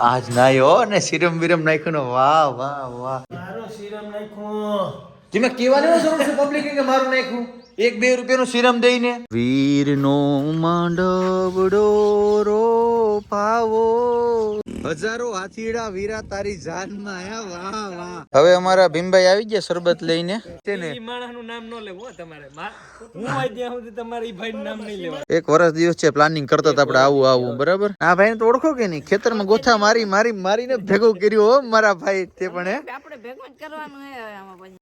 આજ નાયો ને સિરમ બિરમ નાખ્યું ને વાહ વાહ વાહ. મારો સિરમ નાખ્યો. તમે કહેવાની જરૂર છે? પબ્લિક કે મારું નાખ્યું? એક બે રૂપિયાનું સિરમ દઈને. વીર નો માંડવડો રો પાવો હજારો હાથીડા વીરા તારી જાનમાં વાહ વાહ. હવે અમારા ભીમભાઈ આવી ગયા શરબત લઈને. તેને માણસનું નામ ન લેવું તમારે. હું હોય ત્યાં સુધી તમારે ઈ ભાઈનું નામ નહીં લેવા એક વર્ષ દિવસ છે પ્લાનિંગ કરતા હતા આપણે આવું આવું બરાબર? આ ભાઈને તો ઓળખો કે નહીં? ખેતરમાં ગોથા મારી મારી મારીને ભેગો કર્યો હો મારા ભાઈ તે પણ હે? આપણે ભેગું જ કરવાનું હે આમાં પછી.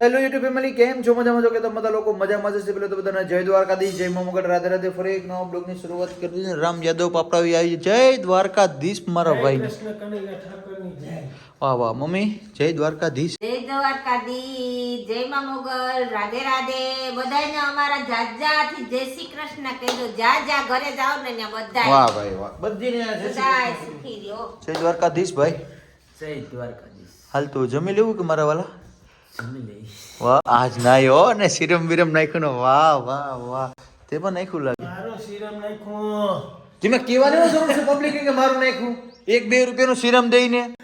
હેલો યુટ્યુબ ફેમિલી કેમ છો? મજામાં છો કે તમે બધા લોકો મજામાં જશે પેલો તો બધાને જય દ્વારકાધીશ જય મમગઢ. રાધે રાધે ફરી એક નવા બ્લોગની શરૂઆત કરી દીધી રામ યાદવ પાપડાવી આવી. જય દ્વારકાધીશ મારા ભાઈ. વાહ વાહ મમ્મી જય દ્વારકાધીશ. જય દ્વારકાધીશ જય મા મોગલ રાધે રાધે. બધાને અમારા જાજાથી જય શ્રી કૃષ્ણ કહેજો જા જા ઘરે જાઓ ને ને બધા વાહ ભાઈ વાહ. બધીને જય. સુખી રહ્યો. જય દ્વારકાધીશ ભાઈ. જય દ્વારકાધીશ. હાલ તો જમી લેવું કે મારા વાલા? વાહ આજ નાયો ને સિરમ બિરમ નાખ્યું ને વાહ વાહ વાહ. તે પણ નાખ્યું લાગે. મારો સિરમ નાખ્યું. તમે કહેવાની જરૂર છે પબ્લિક કે મારું નાખ્યું? એક બે રૂપિયાનું સિરમ દઈને.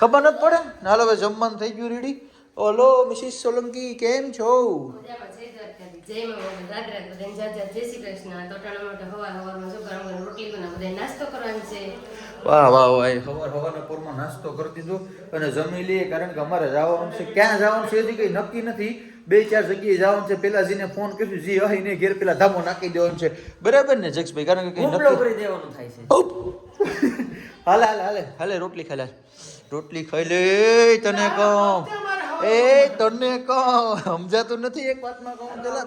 ખબર નથી પડે ને? હાલો હવે જમવાનું થઈ ગયું રેડી ઓલો મિસિસ સોલંકી કેમ છો? જય દ્વારકાધીશ. જય મા મોગલ. રાધે રાધે. બધાને જાત જાત જય શ્રી કૃષ્ણ. તોટાણા માટે હવાર હવારમાં જો ગરમ ગરમ રોટલી બનાવો. બધાએ નાસ્તો કરવાનો છે. વાહ વાહ વાહ એ સવાર પોરમાં નાસ્તો કરી દીધો અને જમી લઈએ કારણ કે અમારે જવાનું છે ક્યાં જવાનું છે હજી કઈ નક્કી નથી બે ચાર જગ્યાએ જવાનું છે પેલા જીને ફોન કર્યું જી અહીં ઘેર પેલા ધામો નાખી દેવાનું છે બરાબર ને જક્ષભાઈ કારણ કે કઈ નક્કી કરી દેવાનું થાય છે. હાલે હાલે હાલે હાલે રોટલી ખાઈ લે રોટલી ખાઈ લે તને કહું એ તને કહું સમજાતું નથી એક વાતમાં કહું પેલા?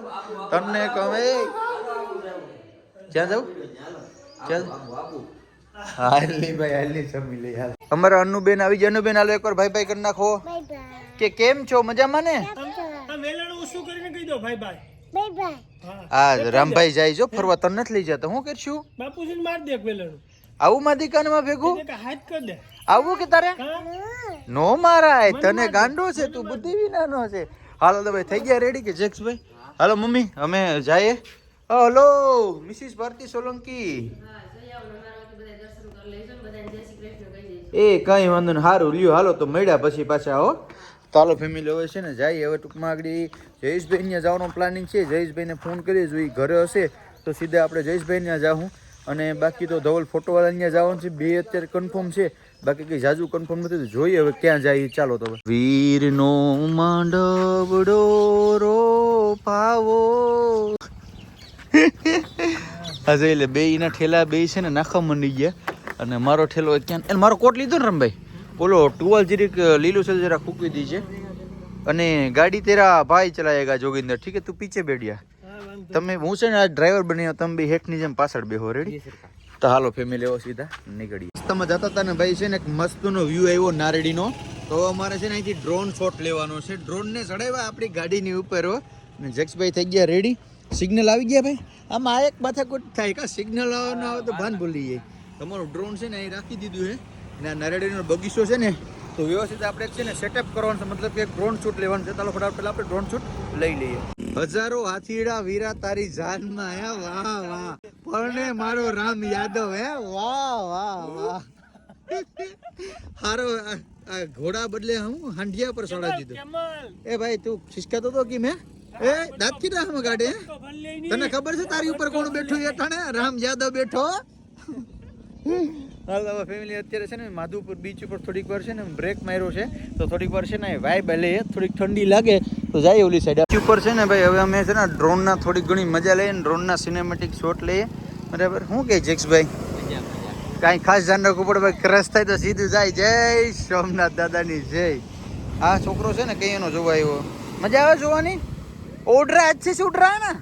તને કહું એ. ક્યાં જાઉં? ક્યાં હાલ ભાઈ હાલ જમી લે હાલ. અમારા અનુબેન આવી ગયા. અનુબેન હાલો એકવાર ભાઈ ભાઈ કરી નાખો. કે કેમ છો? મજામાં ને? આ રામભાઈ જાય જો ફરવા. તને નથી લઈ જતા. હું કરશું? બાપુજી માર દે વેલાણું. આવું મારી કાનમાં ભેગું? હાથ કર દે. આવું કે તારે? નો મારાય તને ગાંડો છે તું બુદ્ધિ વિનાનો છે. હાલો તો ભાઈ થઈ ગયા રેડી કે જેક્સભાઈ? હાલો મમ્મી અમે જઈએ. Hello Mrs Bharti Solanki. ને ને. એ કઈ વાંધો નહીં સારું લ્યો હાલો તો મળ્યા પછી પાછા હો. ચાલો ફેમિલી હવે છે ને જાય હવે ટૂંકમાં આગળ જયેશભાઈ ત્યાં જવાનો પ્લાનિંગ છે. જયેશભાઈને ફોન કરીએ જો એ ઘરે હશે તો સીધા આપણે જયેશભાઈ ત્યાં જાઉં અને બાકી તો ધવલ ફોટોવાળા અહીંયા જવાનું છે. બે અત્યારે કન્ફર્મ છે. બાકી કઈ જાજુ કન્ફર્મ નથી. તો જોઈએ હવે ક્યાં જાય ચાલો તો વીર નો માંડવડો રો પાવો જઈ લે. બે એના ઠેલા બે છે ને, નાખવા મંડી ગયા. અને મારો ઠેલો ક્યાં અને મારો કોટ લીધો ને રમભાઈ. બોલો ટુવાલ જીરીક લીલું છે જરા ફૂકી દીજે અને ગાડી તેરા ભાઈ ચલાયેગા જોગિંદર. ઠીક હે તું પીછે હા વાંધો તમે હું છે ને આ ડ્રાઈવર બન્યો તમે બી હેઠની જેમ પાછળ બેહો રેડી તો હાલો ફેમિલી એવો સીધા નીકળીએ. તમે જતા હતા ને ભાઈ છે ને એક મસ્તનો વ્યૂ આવ્યો નારેડીનો. તો અમારે છે ને અહીંથી ડ્રોન શોટ લેવાનો છે. ડ્રોન ને ચડાવ્યા આપણી ગાડીની ઉપર ને જક્ષભાઈ થઈ ગયા રેડી સિગ્નલ આવી ગયા ભાઈ? આમાં આ એક માથાકૂટ થાય કા સિગ્નલ ન આવે તો ભાન ભૂલી જાય. તમારું ડ્રોન છે ને અહીં રાખી દીધું છે. ને આ નરેડીનો બગીચો છે ને તો વ્યવસ્થિત આપણે છે ને સેટઅપ કરવાનું છે. મતલબ કે ડ્રોન શૂટ લેવાનું છે. ચાલો ફટાફટ પહેલાં આપણે ડ્રોન શૂટ લઈ લઈએ. હજારો હાથીડા વીરા તારી જાનમાં હે? વાહ વાહ. પરણે મારો રામ યાદવ હે? વાહ વાહ વાહ. હારો આ- ઘોડા બદલે હું હાંડિયા પર ચડાવી દીધો. એ ભાઈ તું ખિસકાતો તો કે મેં એ દાંત કીધા હમ ગાડે તને ખબર છે તારી ઉપર કોણ બેઠું એ ટાણે રામ યાદવ બેઠો. હાલ હવે ફેમિલી અત્યારે છે ને માધુપુર બીચ ઉપર થોડીક વાર છે ને બ્રેક માર્યો છે. તો થોડીક વાર છે ને વાઇબ લઈએ થોડીક ઠંડી લાગે. તો જાય ઓલી સાઈડ ઉપર છે ને ભાઈ હવે અમે છે ને ડ્રોનના થોડી ઘણી મજા લઈએ ડ્રોનના સિનેમેટિક શોટ લઈએ. બરાબર? શું કહે જેક્સભાઈ? કાંઈ ખાસ ધ્યાન રાખવું પડે ભાઈ ક્રશ થાય તો સીધું જાય. જય સોમનાથ દાદાની જય. આ છોકરો છે ને કઈ એનો જોવા આવ્યો? મજા આવે જોવાની? ઓડરા જ છે સુડરા ને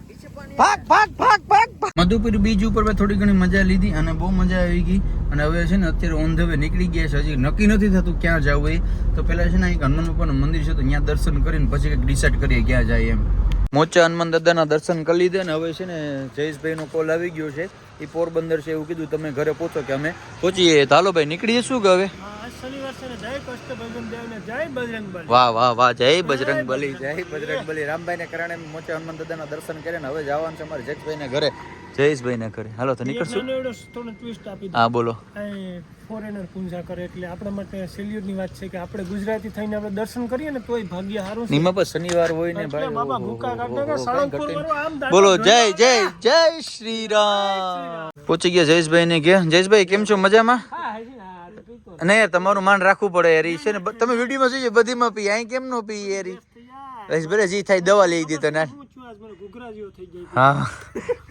ભાગ ભાગ ભાગ ભાગ મધુપુર બીજ ઉપર થોડી ઘણી મજા લીધી અને બહુ મજા આવી ગઈ. અને હવે છે ને અત્યારે ઓન ધ વે નીકળી ગયા છે. હજી નક્કી નથી થતું ક્યાં જવું એ તો પહેલાં છે ને એક હનુમાન બાપાનું મંદિર છે, તો ત્યાં દર્શન કરીને પછી કંઈક ડિસાઈડ કરીએ ક્યાં જાય એમ. મોચા હનુમાન દાદાના દર્શન કરી લીધા ને હવે છે ને જયેશભાઈનો કોલ આવી ગયો છે. એ પોરબંદર છે એવું કીધું, તમે ઘરે પહોંચો કે અમે પહોંચીએ. તો હાલો ભાઈ, નીકળીએ શું કે હવે? શનિવાર ને જય ને જય બજરંગ વાહ વાહ વાહ જય બજરંગ બલી જય બજરંગ બલી. રામભાઈ ને કારણે મોચે હનુમાન દાદાના દર્શન કરીને હવે જવાનું છે અમારે જક્ષભાઈ ને ઘરે. જયેશભાઈ ને ઘરે. હાલો તો નીકળશું? થોડો ટ્વિસ્ટ આપી હા બોલો. ફોરેનર પૂંજા કરે એટલે આપણા માટે સેલ્યુટની વાત છે કે આપણે ગુજરાતી થઈને આપણે દર્શન કરીએ ને તોય ભાગ્ય સારું નિમા પર શનિવાર હોય ને ભાઈ બાબા ભૂકા કાઢને સાળંગપુર આમ બોલો જય જય જય શ્રી રામ. પહોંચી ગયા જયેશભાઈ ને કે જયેશભાઈ કેમ છો? મજામાં? છે. અને તમારું માન રાખવું પડે એરી છે ને? તમે વિડીયોમાં જોઈએ બધીમાં પી. અહીં કેમ નો પી એરી રહીશ ભલે જી થાય દવા લઈ દીધો ના. હું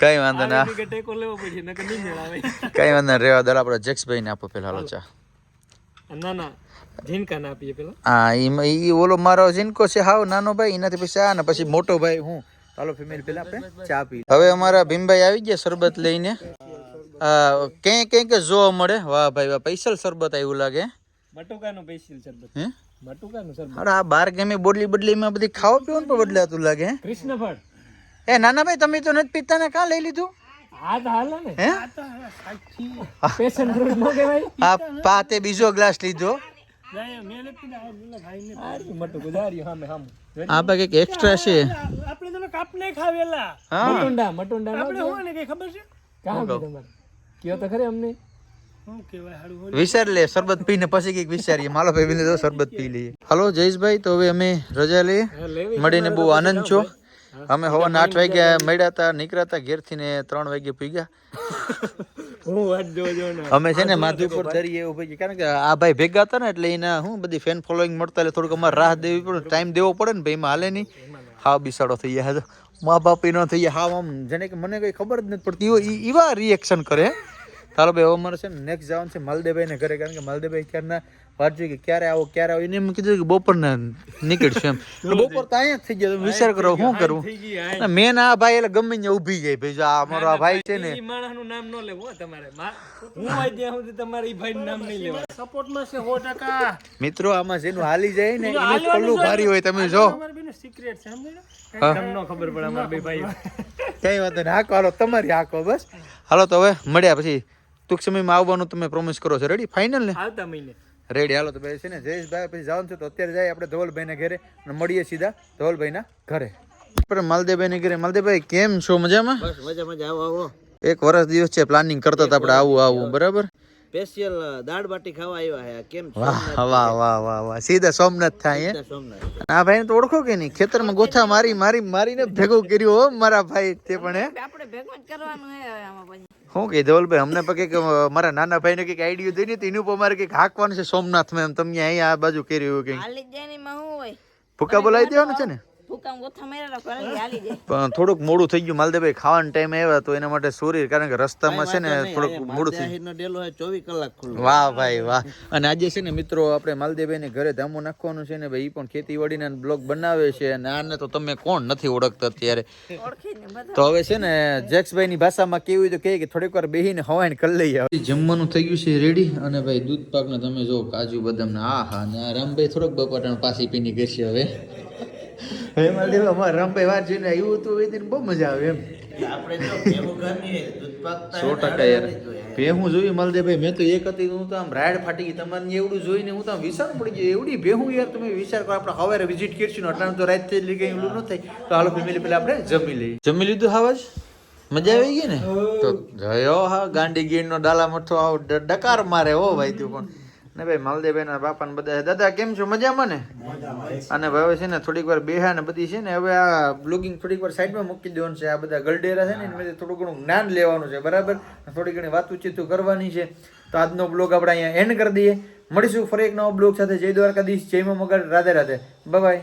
કઈ વાંધો ના. કઈ વાંધો રેવા દર આપણે જક્ષભાઈ ને આપો પેલા હાલો ચા. ના ના ઝીણકા ના આપીએ પેલા. હા ઈ ઈ ઓલો મારો જીનકો છે હાવ નાનો ભાઈ એનાથી પછી આ ને પછી મોટો ભાઈ હું. ચાલો ફેમિલી પેલા આપણે ચા પી. હવે અમારા ભીમભાઈ આવી ગયા શરબત લઈને. આ ક્યાંય કે જ જોવા મળે. વાહ ભાઈ વાહ પૈસલ શરબત આવ્યું લાગે. બટુકાનું પૈસલ શરબત. હે? બટુકાનું શરબત. અરે આ બાર ગમે બોડલી બદલીમાં બધી ખાવા પીવાનું પણ બદલાતું લાગે. હે. કૃષ્ણ ફળ એ નાના ભાઈ તમે તો નથી પીતા ને કાં લઈ લીધું? હા તો હાલે ને. હે? પેશન ફ્રૂટ નો કહેવાય. આ પાતે બીજો ગ્લાસ લીધો. ના મેં આ પેલા ભાઈને આ મટુ ગુજારી હામે હામ. આ ભાઈ કંઈક એક્સ્ટ્રા છે. આપણે તો કાપને ખાવેલા. મટુંડા મટુંડા આપણે હોય ને કઈ ખબર છે? કયો તો ખરે અમને? વિચાર લે શરબત પીને પછી કંઈક વિચારીએ. માલો ભાઈ તો શરબત પી લઈએ. હલો જયેશભાઈ તો હવે અમે રજા લઈએ. મળીને બહુ આનંદ છો. અમે હવાના આઠ વાગ્યા મળ્યા હતા નીકળ્યા હતા ઘેરથી ને ત્રણ વાગે પી ગયા. અમે છે ને માધુપુર દરિયે એવું ભાઈ કારણ કે આ ભાઈ ભેગા હતા ને એટલે એના હું બધી ફેન ફોલોઈંગ મળતા એટલે થોડુંક અમારે રાહ દેવી પડે. ટાઈમ દેવો પડે ને ભાઈ એમાં હાલે નહીં. હા બિસાડો થઈ ગયા. તો મા બાપ એનો થઈ ગયા. હા આમ જેને કે મને કઈ ખબર જ નથી પડતી. એવા રિએક્શન કરે. ચાલો ભાઈ હવે અમારે છે ને નેક્સ્ટ જવાનું છે માલદેભાઈ ને ઘરે કારણ કે માલદેભાઈ ક્યારના વાત કે ક્યારે આવો ક્યારે આવો એને એમ કીધું કે બપોરના નીકળશું એમ. બપોર તો અહીંયા જ થઈ ગયો વિચાર કરો શું કરવું? મેન આ ભાઈ એટલે ગમે ને ઊભી જાય ભાઈ જો આ અમારો આ ભાઈ છે ને. માણસનું નામ ન લેવો તમારે. હું હોય ત્યાં સુધી તમારે ઈ ભાઈનું નામ નહીં લેવાનું. સપોર્ટમાં છે સો ટકા. મિત્રો આમાં જેનું હાલી જાય ને એનું પલ્લું ભારી હોય તમે જો. સિક્રેટ છે સમજાય? તમને ખબર પડે અમારા બે ભાઈ કઈ વાંધો નહીં હાકો હાલો તમારી હાકો બસ. હાલો તો હવે મળ્યા પછી. ટૂંક સમયમાં આવવાનું તમે પ્રોમિસ કરો છો. રેડી ફાઇનલ ને? આવતા મહિને. રેડી હાલો તો ભાઈ છે ને જયેશભાઈ પછી જવાનું છે તો અત્યારે જાય આપણે ધવલભાઈના ઘરે અને મળીએ સીધા ધવલભાઈના ઘરે. પણ માલદેવભાઈ ઘરે. માલદેવભાઈ કેમ છો? મજામાં? બસ મજા મજા. આવો આવો. એક વર્ષ દિવસ છે પ્લાનિંગ કરતા હતા આપણે આવું આવું બરાબર? સ્પેશિયલ દાળ બાટી ખાવા આવ્યા હે. કેમ વાહ વાહ વાહ વાહ વાહ. સીધા સોમનાથ થાય હે? સોમનાથ આ ભાઈ તો ઓળખો કે નહીં? ખેતરમાં ગોથા મારી મારી મારીને ભેગો કર્યો હો મારા ભાઈ તે પણ હે? આપણે ભેગો જ કરવાનું હે આમાં પછી. હું કે ધવલભાઈ અમને પણ કે મારા નાના ભાઈને કંઈક આઈડિયો દઈ તો એનું ઉપર મારે કંઈક હાંકવાનું છે સોમનાથ મેં એમ તમે અહીંયા આ બાજુ કર્યું ને હોય? ભૂકા બોલાવી દેવાનું છે ને? પણ થોડુંક મોડું થઈ ગયું માલદેભાઈ ખાવાનો ટાઈમ આવ્યા તો એના માટે સોરી કારણ કે રસ્તામાં છે ને થોડુંક મોડું થઈ ચોવીસ કલાક ખુલ્લો. વાહ ભાઈ વાહ. અને આજે છે ને મિત્રો આપણે માલદેવભાઈને ઘરે ધામો નાખવાનું છે ને ભાઈ ઈ પણ ખેતીવાડીના બ્લોગ બનાવે છે અને આને તો તમે કોણ નથી ઓળખતા અત્યારે. તો હવે છે ને જેક્સભાઈની ભાષામાં કેવું હોય તો કહે કે થોડીક વાર બેહીને હવાઈને કરી લઈએ જમવાનું થઈ ગયું છે રેડી અને ભાઈ દૂધ પાકને તમે જો કાજુ બદામ ને આ હા ને રામભાઈ થોડોક બપાટાણ પાછી પીની કરશે હવે. હવે માલદેવ અમારે રામભાઈ વાત આવ્યું હતું એ બહુ મજા આવે એમ. આપણે જો ભેગું ઘરની દૂધ પાકતા સો ટકા યાર. ભેહું જોયું માલદેવભાઈ મેં તો એક હતી હું તો આમ રાડ ફાટી ગઈ એવડું જોઈને હું તો આમ વિચાર પડી ગયો એવડી ભેહું યાર તમે વિચાર કરો આપણે હવે વિઝિટ કરશું ને તો રાત થઈ ગઈ એવડું ન થાય. તો હાલો ફેમિલી પેલા આપણે જમી લઈએ. જમી લીધું હાવાજ? મજા આવી ગઈ ને? તો જયો હા ગાંડી ગીરનો ડાલા મઠો આવ ડકાર મારે હો ભાઈ તું પણ. ને ભાઈ માલદેવભાઈના બાપા બધા દાદા, કેમ છો? મજામાં ને? અને ભાઈ છે ને, થોડીક વાર બેહા ને બધી છે ને, હવે આ બ્લોગિંગ થોડીક વાર સાઈડમાં મૂકી દેવાનું છે. આ બધા ગલડેરા છે ને, એની થોડું ઘણું જ્ઞાન લેવાનું છે, બરાબર? થોડી ઘણી વાતું ચીતું કરવાની છે. તો આજનો બ્લોગ આપણે અહીંયા એન્ડ કરી દઈએ. મળીશું ફરી એક નવો બ્લોગ સાથે. જય દ્વારકાધીશ, જય મગર, રાધે રાધે. બાય